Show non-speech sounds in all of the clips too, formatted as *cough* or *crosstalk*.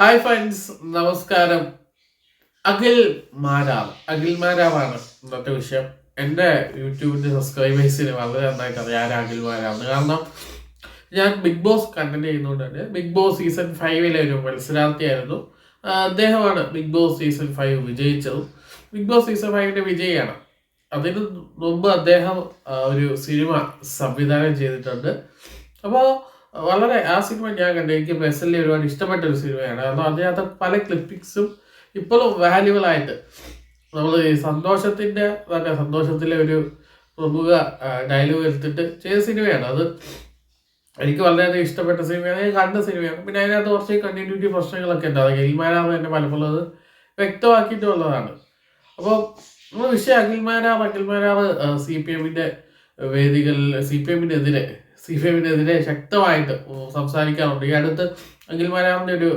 Hi friends നമസ്കാരം. അഖിൽ മാരാവ്. അഖിൽ മാരാവാണ് ഇന്നത്തെ വിഷയം. എന്റെ യൂട്യൂബിന്റെ സബ്സ്ക്രൈബേഴ്സിന് വളരെ നന്നായിട്ട് അറിയാം അഖിൽ മാരാവ് കാരണം ഞാൻ ബിഗ് ബോസ് കണ്ടന്റ് ചെയ്യുന്നുണ്ട് ബിഗ് ബോസ് സീസൺ ഫൈവിലെ ഒരു മത്സരാർത്ഥിയായിരുന്നു. അദ്ദേഹമാണ് ബിഗ് ബോസ് സീസൺ ഫൈവ് വിജയിച്ചതും. ബിഗ് ബോസ് സീസൺ ഫൈവിന്റെ വിജയിയാണ് അതിന് മുമ്പ് അദ്ദേഹം ഒരു സിനിമ സംവിധാനം ചെയ്തിട്ടുണ്ട്. അപ്പോൾ വളരെ ആ സിനിമ ഞാൻ കണ്ടു. എനിക്ക് പേഴ്സണലി ഒരുപാട് ഇഷ്ടപ്പെട്ട ഒരു സിനിമയാണ്. കാരണം അതിനകത്ത് പല ക്ലിപ്പിക്സും ഇപ്പോഴും വാല്യുബിൾ ആയിട്ട്. നമ്മൾ ഈ സന്തോഷത്തിന്റെ തന്നെ സന്തോഷത്തിലെ ഒരു പ്രമുഖ ഡയലോഗ് എടുത്തിട്ട് ചെയ്ത സിനിമയാണ്. അത് എനിക്ക് വളരെയധികം ഇഷ്ടപ്പെട്ട സിനിമയാണ്. ഞാൻ കണ്ട സിനിമയാണ്. പിന്നെ അതിനകത്ത് കുറച്ച് കണ്ടിന്യൂറ്റി പ്രശ്നങ്ങളൊക്കെ ഉണ്ട്. അത് ഗെയിൽമാരാന്ന് തന്നെ പലപ്പോഴും അത് വ്യക്തമാക്കിയിട്ടുള്ളതാണ്. അപ്പോൾ നമ്മൾ വിഷയം അഖിൽമാരാവ് അഖിൽമാരാവ് സി പി എമ്മിന്റെ വേദികളിൽ സി പി എമ്മിനെതിരെ സി പി എമ്മിനെതിരെ ശക്തമായിട്ട് സംസാരിക്കാറുണ്ട്. ഈ അടുത്ത് അഖിൽ മലയാറിന്റെ ഒരു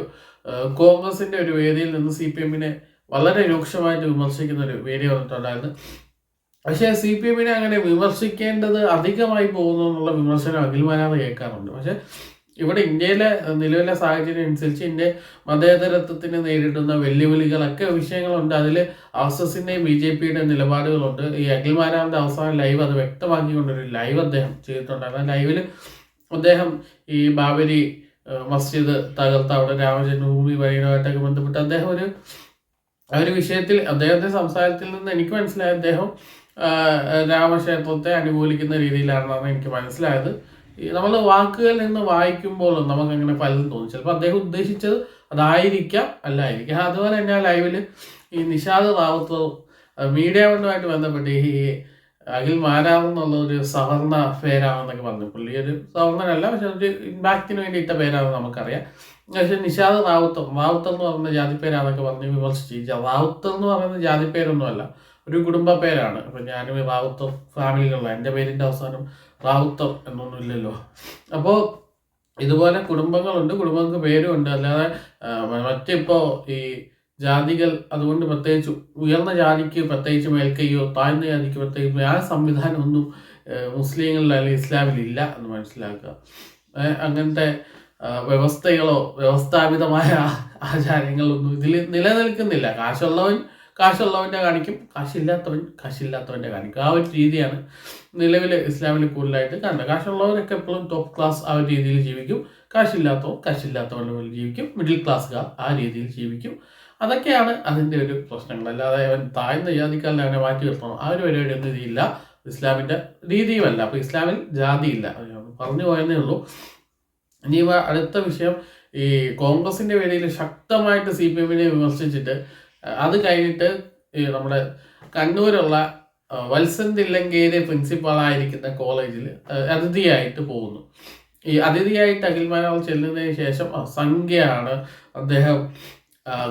കോൺഗ്രസിന്റെ ഒരു വേദിയിൽ നിന്ന് സി പി എമ്മിനെ വളരെ രൂക്ഷമായിട്ട് വിമർശിക്കുന്ന ഒരു വീഡിയോ വന്നിട്ടുണ്ടായിരുന്നു. പക്ഷേ സി പി എമ്മിനെ അങ്ങനെ വിമർശിക്കേണ്ടത് അധികമായി പോകുന്നു എന്നുള്ള വിമർശനം അഖിൽ അഖിൽമാരാവ് കേൾക്കാറുണ്ട്. പക്ഷേ ഇവിടെ ഇന്ത്യയിലെ നിലവിലെ സാഹചര്യം അനുസരിച്ച് ഇന്ത്യ മതേതരത്വത്തിന് നേരിടുന്ന വെല്ലുവിളികളൊക്കെ വിഷയങ്ങളുണ്ട്. അതിൽ ആർ എസ് ബി ജെ പിയുടെയും നിലപാടുകളുണ്ട്. ഈ അഖിൽമാരാമിന്റെ അവസാന ലൈവ് അത് വ്യക്തമാക്കിക്കൊണ്ടൊരു ലൈവ് അദ്ദേഹം ചെയ്തിട്ടുണ്ടായിരുന്നു ലൈവിൽ അദ്ദേഹം ഈ ബാബരി മസ്ജിദ് തകർത്ത അവിടെ രാമജന്മഭൂമി വഴിയുമായിട്ടൊക്കെ ബന്ധപ്പെട്ട് അദ്ദേഹം ഒരു ആ ഒരു വിഷയത്തിൽ അദ്ദേഹത്തെ സംസാരത്തിൽ നിന്ന് എനിക്ക് മനസ്സിലായ അദ്ദേഹം രാമക്ഷേത്രത്തെ അനുകൂലിക്കുന്ന രീതിയിലാണെന്നാണ് എനിക്ക് മനസ്സിലായത്. നമ്മൾ വാക്കുകളിൽ നിന്ന് വായിക്കുമ്പോൾ നമുക്ക് അങ്ങനെ പലതും തോന്നും. ചിലപ്പോൾ അദ്ദേഹം ഉദ്ദേശിച്ചത് അതായിരിക്കാം അല്ലായിരിക്കാം. അതുപോലെ തന്നെ ആ ലൈവിൽ ഈ നിഷാദ് റാവത്ത് മീഡിയ കൊണ്ടുമായിട്ട് ബന്ധപ്പെട്ട് ഈ അഖിൽ മാരാവ് എന്നുള്ള ഒരു സവർണ പേരാണെന്നൊക്കെ പറഞ്ഞു. പുള്ളി ഒരു സവർണനല്ല പക്ഷെ ഒരു ഇമ്പാക്റ്റിന് വേണ്ടി ഇട്ട പേരാണെന്ന് നമുക്കറിയാം. പക്ഷെ നിഷാദ് റാവുത്തർ റാവുത്തർ എന്ന് പറയുന്ന ജാതി പേരാണെന്നൊക്കെ പറഞ്ഞ് വിമർശിച്ചു. റാവുത്തർ എന്ന് പറയുന്ന ജാതി പേരൊന്നുമല്ല ഒരു കുടുംബ പേരാണ്. അപ്പൊ ഞാനും റാവുത്തം ഫാമിലികളിലാണ് എന്റെ പേരിന്റെ അവസാനം റാവുത്തർ എന്നൊന്നുമില്ലല്ലോ. അപ്പോൾ ഇതുപോലെ കുടുംബങ്ങളുണ്ട് കുടുംബങ്ങൾക്ക് പേരും ഉണ്ട്. അല്ലാതെ മറ്റിപ്പോ ഈ ജാതികൾ അതുകൊണ്ട് പ്രത്യേകിച്ച് ഉയർന്ന ജാതിക്ക് പ്രത്യേകിച്ച് മേൽക്കൈയോ താഴ്ന്ന ജാതിക്ക് പ്രത്യേകിച്ച് ആ സംവിധാനം ഒന്നും ഏഹ്, മുസ്ലിങ്ങളിൽ അല്ലെങ്കിൽ ഇസ്ലാമിൽ ഇല്ല എന്ന് മനസ്സിലാക്കുക. അങ്ങനത്തെ വ്യവസ്ഥകളോ വ്യവസ്ഥാപിതമായ ആചാരങ്ങളൊന്നും ഇതിൽ നിലനിൽക്കുന്നില്ല. കാശുള്ളവൻ കാശുള്ളവന്റെ കാണിക്കും. കാശില്ലാത്തവൻ കാശില്ലാത്തവന്റെ കാണിക്കും. ആ ഒരു രീതിയാണ് നിലവിൽ ഇസ്ലാമിൽ കൂടുതലായിട്ട് കാണുന്നത്. കാശുള്ളവരൊക്കെ എപ്പോഴും ടോപ്പ് ക്ലാസ് ആ ഒരു രീതിയിൽ ജീവിക്കും. കാശില്ലാത്തവർ കാശില്ലാത്തവരുടെ പോലെ ജീവിക്കും. മിഡിൽ ക്ലാസ്സുകാർ ആ രീതിയിൽ ജീവിക്കും. അതൊക്കെയാണ് അതിന്റെ ഒരു പ്രശ്നങ്ങൾ. അല്ലാതെ അവൻ താഴ്ന്ന ജാതിക്കാരനെ അവനെ മാറ്റി നിർത്തണം. ആ ഒരു പരിപാടി ഒന്നും ഇതില്ല ഇസ്ലാമിന്റെ രീതിയുമല്ല. അപ്പോൾ ഇസ്ലാമിൽ ജാതിയില്ല. പറഞ്ഞു പോയെന്നേ ഉള്ളൂ. ഇനി അടുത്ത വിഷയം ഈ കോൺഗ്രസിന്റെ വേദിയിൽ ശക്തമായിട്ട് സി പി എമ്മിനെ വിമർശിച്ചിട്ട് അത് കഴിഞ്ഞിട്ട് നമ്മുടെ കണ്ണൂരുള്ള വത്സൻ തില്ലങ്കേരി പ്രിൻസിപ്പാളായിരിക്കുന്ന കോളേജിൽ അതിഥിയായിട്ട് പോകുന്നു. ഈ അതിഥിയായിട്ട് അഖിൽമാരാവ് ചെല്ലുന്നതിന് ശേഷം സംഖ്യയാണ് അദ്ദേഹം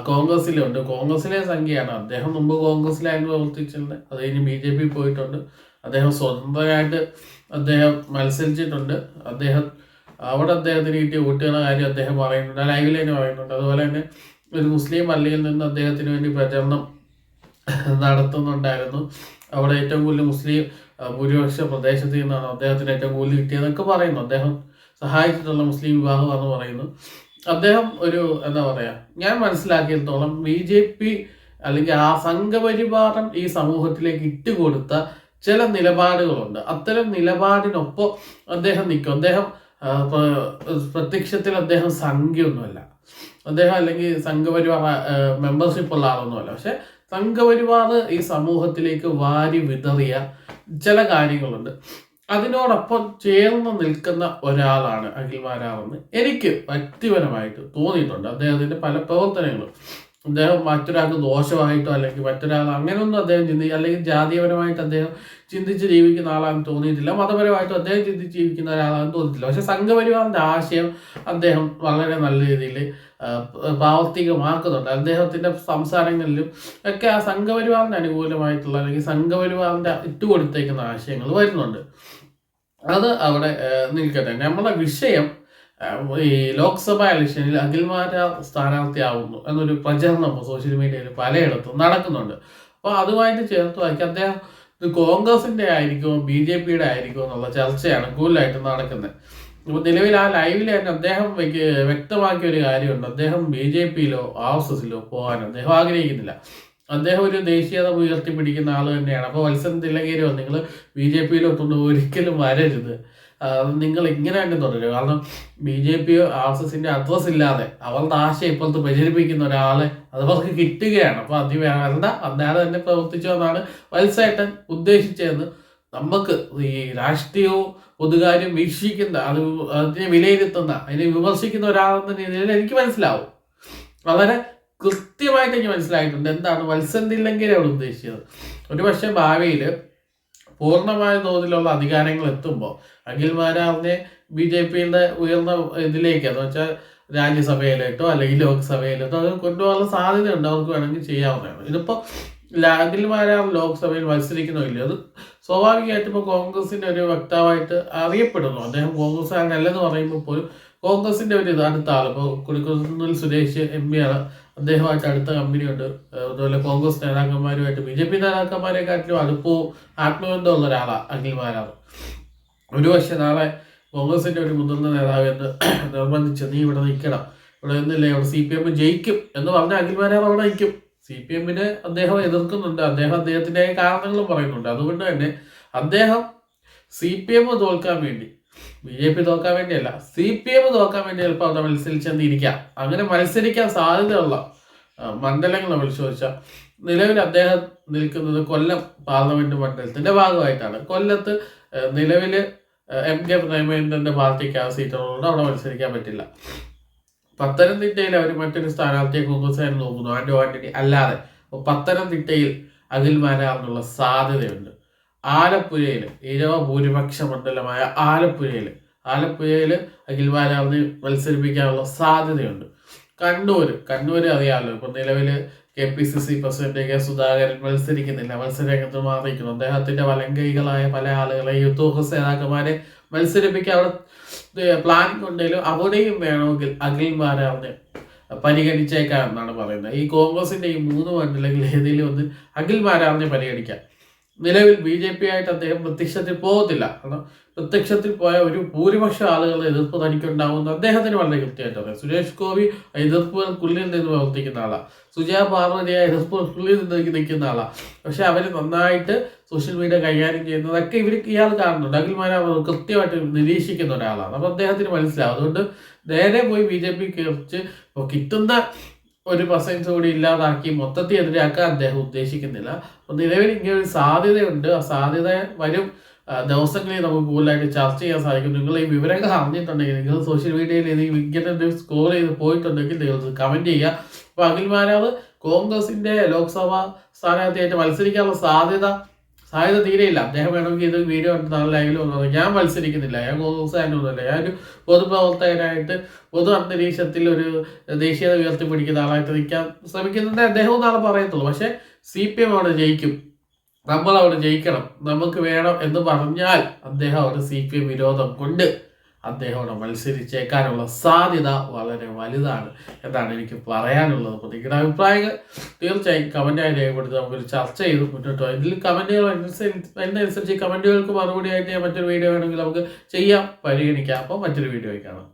കോൺഗ്രസിലുണ്ട് കോൺഗ്രസ്സിലെ സംഖ്യയാണ്. അദ്ദേഹം മുമ്പ് കോൺഗ്രസ്സിലായിരുന്നു പ്രവർത്തിച്ചിട്ടുണ്ട് അത് കഴിഞ്ഞ് ബി ജെ പി പോയിട്ടുണ്ട്. അദ്ദേഹം സ്വതന്ത്രമായിട്ട് അദ്ദേഹം മത്സരിച്ചിട്ടുണ്ട്. അദ്ദേഹം അവിടെ അദ്ദേഹത്തിന് കിട്ടിയ വോട്ടുകളുടെ കാര്യം അദ്ദേഹം പറയുന്നുണ്ട്. ലൈവിൽ തന്നെ പറയുന്നുണ്ട്. അതുപോലെ തന്നെ ഒരു മുസ്ലിം പള്ളിയിൽ നിന്ന് അദ്ദേഹത്തിന് വേണ്ടി പ്രചരണം നടത്തുന്നുണ്ടായിരുന്നു. അവിടെ ഏറ്റവും കൂടുതൽ മുസ്ലിം ഭൂരിപക്ഷ പ്രദേശത്ത് നിന്നാണ് അദ്ദേഹത്തിന് ഏറ്റവും കൂടുതൽ കിട്ടിയതെന്നൊക്കെ പറയുന്നു. അദ്ദേഹം സഹായിച്ചിട്ടുള്ള മുസ്ലിം വിഭാഗമാണെന്ന് പറയുന്നു. അദ്ദേഹം ഒരു എന്താ പറയാ ഞാൻ മനസ്സിലാക്കിയിടത്തോളം ബി ജെ പി അല്ലെങ്കിൽ ആ സംഘപരിവാരം ഈ സമൂഹത്തിലേക്ക് ഇട്ടുകൊടുത്ത ചില നിലപാടുകളുണ്ട്. അത്തരം നിലപാടിനൊപ്പം അദ്ദേഹം നിൽക്കും. അദ്ദേഹം പ്രത്യക്ഷത്തിൽ അദ്ദേഹം സംഖ്യയൊന്നുമല്ല. അദ്ദേഹം അല്ലെങ്കിൽ സംഘപരിവാർ മെമ്പർഷിപ്പ് ഉള്ള ആളൊന്നുമല്ല. പക്ഷെ സംഘപരിവാർ ഈ സമൂഹത്തിലേക്ക് വാരി വിതറിയ ചില കാര്യങ്ങളുണ്ട്. അതിനോടൊപ്പം ചേർന്ന് നിൽക്കുന്ന ഒരാളാണ് അഖിൽ മാരാവെന്ന് എനിക്ക് വ്യക്തിപരമായിട്ട് തോന്നിയിട്ടുണ്ട്. അദ്ദേഹത്തിന്റെ പല പ്രവർത്തനങ്ങളും. അദ്ദേഹം മറ്റൊരാൾക്ക് ദോഷമായിട്ടോ അല്ലെങ്കിൽ മറ്റൊരാൾ അങ്ങനെയൊന്നും അദ്ദേഹം ചിന്തിക്കുക അല്ലെങ്കിൽ ജാതീയപരമായിട്ട് അദ്ദേഹം ചിന്തിച്ച് ജീവിക്കുന്ന ആളാണെന്ന് തോന്നിയിട്ടില്ല. മതപരമായിട്ടും അദ്ദേഹം ചിന്തിച്ച് ജീവിക്കുന്ന ഒരാളാണെന്ന് തോന്നിയിട്ടില്ല. പക്ഷെ സംഘപരിവാറിന്റെ ആശയം അദ്ദേഹം വളരെ നല്ല രീതിയിൽ പ്രാവർത്തികമാക്കുന്നുണ്ട്. അദ്ദേഹത്തിന്റെ സംസാരങ്ങളിലും ഒക്കെ ആ സംഘപരിവാറിന് അനുകൂലമായിട്ടുള്ള അല്ലെങ്കിൽ സംഘപരിവാറിന്റെ ഇട്ടുകൊടുത്തേക്കുന്ന ആശയങ്ങൾ വരുന്നുണ്ട്. അത് അവിടെ നിൽക്കട്ടെ. നമ്മുടെ വിഷയം ഈ ലോക്സഭ ഇലക്ഷനിൽ അഖിൽമാര സ്ഥാനാർത്ഥിയാവുന്നു എന്നൊരു പ്രചരണം സോഷ്യൽ മീഡിയയിൽ പലയിടത്തും നടക്കുന്നുണ്ട്. അപ്പോൾ അതുമായിട്ട് ചേർത്ത് വായിക്കുക അദ്ദേഹം ഇത് കോൺഗ്രസിന്റെ ആയിരിക്കുമോ ബി ജെ പിയുടെ ആയിരിക്കുമോ എന്നുള്ള ചർച്ചയാണ് കൂടുതലായിട്ട് നടക്കുന്നത്. അപ്പോൾ നിലവിൽ ആ ലൈവിൽ തന്നെ അദ്ദേഹം വ്യക്ത- വ്യക്തമാക്കിയ ഒരു കാര്യമുണ്ട്. അദ്ദേഹം ബി ജെ പിയിലോ ആർ എസ് എസിലോ പോകാൻ അദ്ദേഹം ആഗ്രഹിക്കുന്നില്ല. അദ്ദേഹം ഒരു ദേശീയത ഉയർത്തിപ്പിടിക്കുന്ന ആൾ തന്നെയാണ്. അപ്പോൾ വത്സൻ തിലകേരോ നിങ്ങൾ ബി ജെ പിയിലോട്ടൊന്നും ഒരിക്കലും വരരുത്. നിങ്ങൾ ഇങ്ങനെ തന്നെ തുടരുക. കാരണം B J P R S എസിന്റെ അഡ്രസ് ഇല്ലാതെ അവളുടെ ആശയം ഇപ്പോഴത്തെ പ്രചരിപ്പിക്കുന്ന ഒരാളെ അത് അവർക്ക് കിട്ടുകയാണ്. അപ്പോൾ അതി വേണ്ട. അന്നേരം തന്നെ പ്രവർത്തിച്ചു എന്നാണ് വത്സേട്ടൻ ഉദ്ദേശിച്ചതെന്ന് നമുക്ക് ഈ രാഷ്ട്രീയവും പൊതുകാര്യം വീക്ഷിക്കുന്ന അത് അതിനെ വിലയിരുത്തുന്ന അതിനെ വിമർശിക്കുന്ന ഒരാളെന്ന രീതിയിൽ എനിക്ക് മനസ്സിലാവും. വളരെ കൃത്യമായിട്ട് എനിക്ക് മനസ്സിലായിട്ടുണ്ട് എന്താണ് വത്സന്തില്ലെങ്കിൽ അവിടെ ഉദ്ദേശിച്ചത്. ഒരു പക്ഷേ ഭാവിയിൽ പൂർണമായ തോതിലുള്ള അധികാരങ്ങൾ എത്തുമ്പോൾ അഖിൽ മാരാറിനെ ബി ജെ പിയുടെ ഉയർന്ന ഇതിലേക്ക് എന്ന് വെച്ചാൽ രാജ്യസഭയിലേട്ടോ അല്ലെങ്കിൽ ലോക്സഭയിലേട്ടോ അത് കൊണ്ടുപോകാനുള്ള സാധ്യത ഉണ്ട് അവർക്ക് വേണമെങ്കിൽ ചെയ്യാവുന്നതാണ്. ഇതിപ്പോൾ അഖിൽ മാരാർ ലോക്സഭയിൽ മത്സരിക്കണമില്ല അത് സ്വാഭാവികമായിട്ട് ഇപ്പോൾ കോൺഗ്രസിന്റെ ഒരു വക്താവായിട്ട് അറിയപ്പെടുന്നു. അദ്ദേഹം കോൺഗ്രസ് കോൺഗ്രസ്സുകാരനല്ലെന്ന് പറയുമ്പോൾ പോലും കോൺഗ്രസിന്റെ ഒരു ഇത് അടുത്ത ആൾ ഇപ്പോൾ കുടിക്കുന്നിൽ സുരേഷ് എം പി ആണ് അദ്ദേഹമായിട്ട് അടുത്ത കമ്പനി ഉണ്ട് അതുപോലെ കോൺഗ്രസ് നേതാക്കന്മാരുമായിട്ട് ബി ജെ പി നേതാക്കന്മാരെക്കാട്ടിലും അടുപ്പവും ആത്മബന്ധമുള്ള ഒരാളാണ് അഖിൽ മാരാർ ഒരു പക്ഷേ നാളെ കോൺഗ്രസിന്റെ ഒരു മുതിർന്ന നേതാവ് എന്ന് *coughs* നിർബന്ധിച്ച് നീ ഇവിടെ നിൽക്കണം. ഇവിടെ നിന്നില്ലേ? ഇവിടെ സി പി എം ജയിക്കും എന്ന് പറഞ്ഞ അഖിൽ മാരാർ അവിടെ നിൽക്കും. സി പി എമ്മിനെ അദ്ദേഹം എതിർക്കുന്നുണ്ട്. അദ്ദേഹം അദ്ദേഹത്തിന്റെ കാരണങ്ങളും പറയുന്നുണ്ട്. അതുകൊണ്ട് തന്നെ അദ്ദേഹം സി പി എം തോൽക്കാൻ വേണ്ടി ബി ജെ പി തോൽക്കാൻ വേണ്ടിയല്ല സി പി എം തോൽക്കാൻ വേണ്ടി ചിലപ്പോൾ അവിടെ മത്സരിച്ചെന്നിരിക്കാം അങ്ങനെ മത്സരിക്കാൻ സാധ്യതയുള്ള മണ്ഡലങ്ങൾ പരിശോധിച്ചാൽ നിലവിൽ അദ്ദേഹം നിൽക്കുന്നത് കൊല്ലം പാർലമെന്റ് മണ്ഡലത്തിന്റെ ഭാഗമായിട്ടാണ്. കൊല്ലത്ത് നിലവിൽ എം കെ പ്രേമേന്ദ്രന്റെ പാർട്ടിക്ക് ആ സീറ്റുള്ളതുകൊണ്ട് അവിടെ മത്സരിക്കാൻ പറ്റില്ല. പത്തനംതിട്ടയിൽ അവർ മറ്റൊരു സ്ഥാനാർത്ഥിയെ കോൺഗ്രസ്സുകാർ നോക്കുന്നു ആൻഡോ ആന്റണി. അല്ലാതെ പത്തനംതിട്ടയിൽ അഖിൽ മാരാറിനുള്ള സാധ്യതയുണ്ട്. ആലപ്പുഴയിൽ ഇരവ ഭൂരിപക്ഷ മണ്ഡലമായ ആലപ്പുഴയിൽ ആലപ്പുഴയിൽ അഖിൽ മാരാറിന് മത്സരിപ്പിക്കാനുള്ള സാധ്യതയുണ്ട്. കണ്ണൂർ കണ്ണൂർ അറിയാമല്ലോ ഇപ്പം നിലവിൽ K P C C president K Sudhakaran മത്സരിക്കുന്നില്ല. മത്സരരംഗത്ത് മാറിയിരിക്കുന്നു. അദ്ദേഹത്തിന്റെ വലങ്കൈകളായ പല ആളുകളെ യൂത്ത് നേതാക്കന്മാരെ മത്സരിപ്പിക്കാൻ അവിടെ പ്ലാനിംഗ് ഉണ്ടെങ്കിലും അവിടെയും വേണമെങ്കിൽ അഖിൽമാരെ അവിടെ പരിഗണിച്ചേക്കാം എന്നാണ് പറയുന്നത്. ഈ കോൺഗ്രസിന്റെ ഈ മൂന്ന് മണ്ഡലങ്ങളിൽ ഏതെങ്കിലും ഒന്ന് അഖിൽമാരാറിനെ പരിഗണിക്കാം നിലവിൽ ബി ജെ പി ആയിട്ട് അദ്ദേഹം പ്രത്യക്ഷത്തിൽ പോകത്തില്ല. കാരണം പ്രത്യക്ഷത്തിൽ പോയ ഒരു ഭൂരിപക്ഷം ആളുകളുടെ എതിർപ്പ് തനിക്കുണ്ടാവുന്ന. അദ്ദേഹത്തിന് വളരെ കൃത്യമായിട്ട് അറിയാം സുരേഷ് ഗോപി എതിർപ്പുകൾക്കുള്ളിൽ നിന്ന് പ്രവർത്തിക്കുന്ന ആളാണ് സുജയ പാർവതിയ എതിർപ്പുകൾക്കുള്ളിൽ നിന്ന് നിൽക്കുന്ന ആളാണ് പക്ഷെ അവർ നന്നായിട്ട് സോഷ്യൽ മീഡിയ കൈകാര്യം ചെയ്യുന്നതൊക്കെ ഇവർക്ക് ഇയാൾ കാണുന്നുണ്ട്. അഖിൽ മാരാർ കൃത്യമായിട്ട് നിരീക്ഷിക്കുന്ന ഒരാളാണ്. അപ്പോൾ അദ്ദേഹത്തിന് മനസ്സിലാവും. അതുകൊണ്ട് നേരെ പോയി ബി ജെ പി കിട്ടുന്ന ഒരു പെർസെൻസ് കൂടി ഇല്ലാതാക്കി മൊത്തത്തിൽ എതിരാക്കാൻ അദ്ദേഹം ഉദ്ദേശിക്കുന്നില്ല. അപ്പൊ നിലവിൽ ഇങ്ങനെ ഒരു സാധ്യതയുണ്ട്. ആ സാധ്യത വരും. ദിവസങ്ങളിൽ നമുക്ക് കൂടുതലായിട്ട് ചർച്ച ചെയ്യാൻ സാധിക്കും. നിങ്ങൾ ഈ വിവരങ്ങൾ അറിഞ്ഞിട്ടുണ്ടെങ്കിൽ നിങ്ങൾ സോഷ്യൽ മീഡിയയിൽ ഏതെങ്കിലും ഇങ്ങനെ സ്കോർ ചെയ്ത് പോയിട്ടുണ്ടെങ്കിൽ നിങ്ങൾ കമന്റ് ചെയ്യുക. അപ്പോൾ അഖിൽ മാരാവ് കോൺഗ്രസിന്റെ ലോക്സഭാ സ്ഥാനാർത്ഥിയായിട്ട് മത്സരിക്കാനുള്ള സാധ്യത സാധ്യത തീരെയില്ല. അദ്ദേഹം വേണമെങ്കിൽ ഇത് വീഡിയോ നാളെ ഒന്നും ഞാൻ മത്സരിക്കുന്നില്ല. ഞാൻ കോൺഗ്രസ് ഒന്നുമല്ല ഞാനൊരു പൊതുപ്രവർത്തകനായിട്ട് പൊതു അന്തരീക്ഷത്തിൽ ഒരു ദേശീയത ഉയർത്തിപ്പിടിക്കുന്ന ആളായിട്ട് നിൽക്കാൻ ശ്രമിക്കുന്നതേ അദ്ദേഹം നാളെ പറയത്തുള്ളൂ. പക്ഷേ സി പി എം അവിടെ ജയിക്കും. നമ്മൾ അവിടെ ജയിക്കണം. നമുക്ക് വേണം എന്ന് പറഞ്ഞാൽ അദ്ദേഹം അവിടെ സി പി എം വിരോധം കൊണ്ട് അദ്ദേഹം അവിടെ മത്സരിച്ചേക്കാനുള്ള സാധ്യത വളരെ വലുതാണ് എന്നാണ് എനിക്ക് പറയാനുള്ളത്. അപ്പോൾ നിങ്ങളുടെ അഭിപ്രായങ്ങൾ തീർച്ചയായും കമന്റായി രേഖപ്പെടുത്തി നമുക്കൊരു ചർച്ച ചെയ്ത് മുന്നോട്ട് പോകാം. ഇതിൽ കമന്റുകൾ അനുസരിച്ച് അതിനനുസരിച്ച് കമന്റുകൾക്ക് മറുപടി ആയിട്ട് ഞാൻ മറ്റൊരു വീഡിയോ വേണമെങ്കിൽ നമുക്ക് ചെയ്യാം പരിഗണിക്കാം. അപ്പോൾ മറ്റൊരു വീഡിയോ കാണാം.